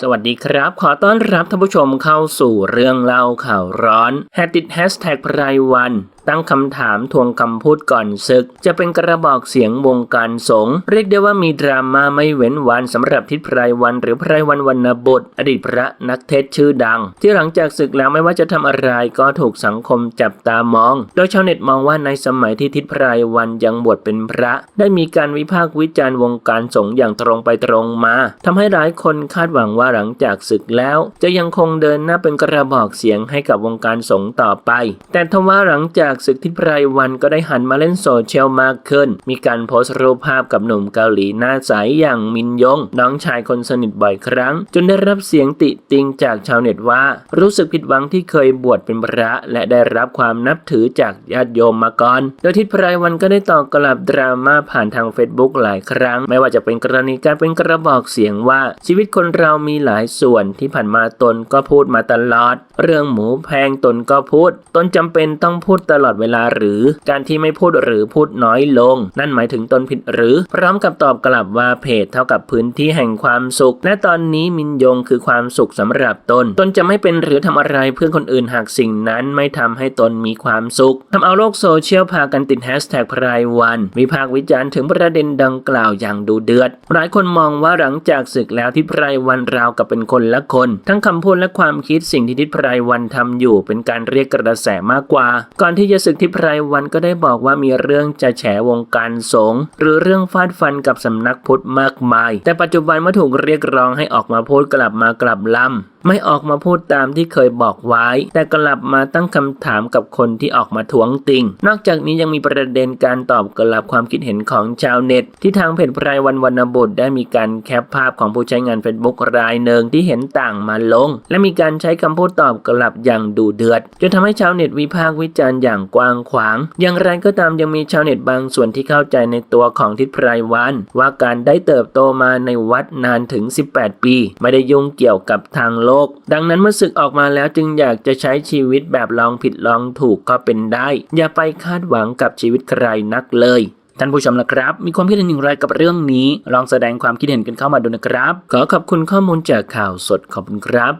สวัสดีครับ ขอต้อนรับท่านผู้ชมเข้าสู่เรื่องเล่าข่าวร้อนแฮติดแฮชแท็กรายวันตั้งคำถามทวงคำพูดก่อนศึก จะเป็นกระบอกเสียงวงการสงฆ์เรียกได้ว่ามีดราม่าไม่เว้นวันสำหรับทิศไพรวันหรือไพรวันวรรณบุตรอดีตพระนักเทศชื่อดัง ที่หลังจากศึกแล้วไม่ว่าจะทำอะไรก็ถูกสังคมจับตามอง โดยชาวเน็ตมองว่าในสมัยที่ทิศไพรวันยังบวชเป็นพระ ได้มีการวิพากษ์วิจารณ์วงการสงฆ์อย่างตรงไปตรงมาทำให้หลายคนคาดหวังว่าหลังจากศึกแล้ว จะยังคงเดินหน้าเป็นกระบอกเสียงให้กับวงการสงฆ์ต่อไป แต่ทว่าหลังจากศึกทิศไพรวันก็ได้หันมาเล่นโซเชียลมากขึ้น มีการโพสต์รูปภาพกับหนุ่มเกาหลีหน้าใสอย่างมินยง น้องชายคนสนิทบ่อยครั้ง จนได้รับเสียงติติงจากชาวเน็ตว่า รู้สึกผิดหวังที่เคยบวชเป็นพระและได้รับความนับถือจากญาติโยมมาก่อน โดยทิศไพรวันก็ได้ตอบกลับดราม่าผ่านทางเฟซบุ๊กหลายครั้ง ไม่ว่าจะเป็นกรณีการเป็นกระบอกเสียงว่าชีวิตคนเรามีหลายส่วนที่ผ่านมาตนก็พูดมาตลอด เรื่องหมูแพงตนก็พูด ตนจำเป็นต้องพูดตลอดเวลาหรือ การที่ไม่พูดหรือพูดน้อยลง นั่นหมายถึงตนผิดหรือ พร้อมกับตอบกลับว่าเพจเท่ากับพื้นที่แห่งความสุข และตอนนี้มินยงคือความสุขสำหรับตน ตนจะไม่เป็นหรือทำอะไรเพื่อคนอื่นหากสิ่งนั้นไม่ทำให้ตนมีความสุขทำเอาโลกโซเชียลพากันติดแฮชแท็กพรายวัน วิพากษ์วิจารณ์ถึงประเด็นดังกล่าวอย่างดูเดือด หลายคนมองว่าหลังจากศึกแล้วที่ไพรวันราวกับเป็นคนละคน ทั้งคำพูดและความคิดสิ่งที่ทิศไพรวันทำอยู่เป็นการเรียกกระแสมากกว่า ก่อนที่ยศึกทิพไรวันก็ได้บอกว่ามีเรื่องจะแฉวงการสงฆ์หรือเรื่องฟาดฟันกับสำนักพุทธมากมาย แต่ปัจจุบันเมื่อถูกเรียกร้องให้ออกมาพูดกลับมากลับลำ ไม่ออกมาพูดตามที่เคยบอกไว้ แต่กลับมาตั้งคำถามกับคนที่ออกมาทวงติง นอกจากนี้ยังมีประเด็นการตอบกลับความคิดเห็นของชาวเน็ต ที่ทางเพจไพรวันวรรณบุตรได้มีการแคปภาพของผู้ใช้งาน Facebook รายหนึ่งที่เห็นต่างมาลง และมีการใช้คำพูดตอบกลับอย่างดูเดือดจนทำให้ชาวเน็ตวิพากษ์วิจารณ์อย่างกว้างขวาง อย่างไรก็ตามยังมีชาวเน็ตบางส่วนที่เข้าใจในตัวของทิศไพรวัน ว่าการได้เติบโตมาในวัดนานถึง 18 ปี ไม่ได้ยุ่งเกี่ยวกับทางโลกดังนั้นเมื่อศึกออกมาแล้วจึงอยากจะใช้ชีวิตแบบลองผิดลองถูกก็เป็นได้ อย่าไปคาดหวังกับชีวิตใครนักเลยท่านผู้ชมละครับ มีความคิดเห็นอย่างไรกับเรื่องนี้ ลองแสดงความคิดเห็นกันเข้ามาดูนะครับ ขอขอบคุณข้อมูลจากข่าวสดขอบคุณครับ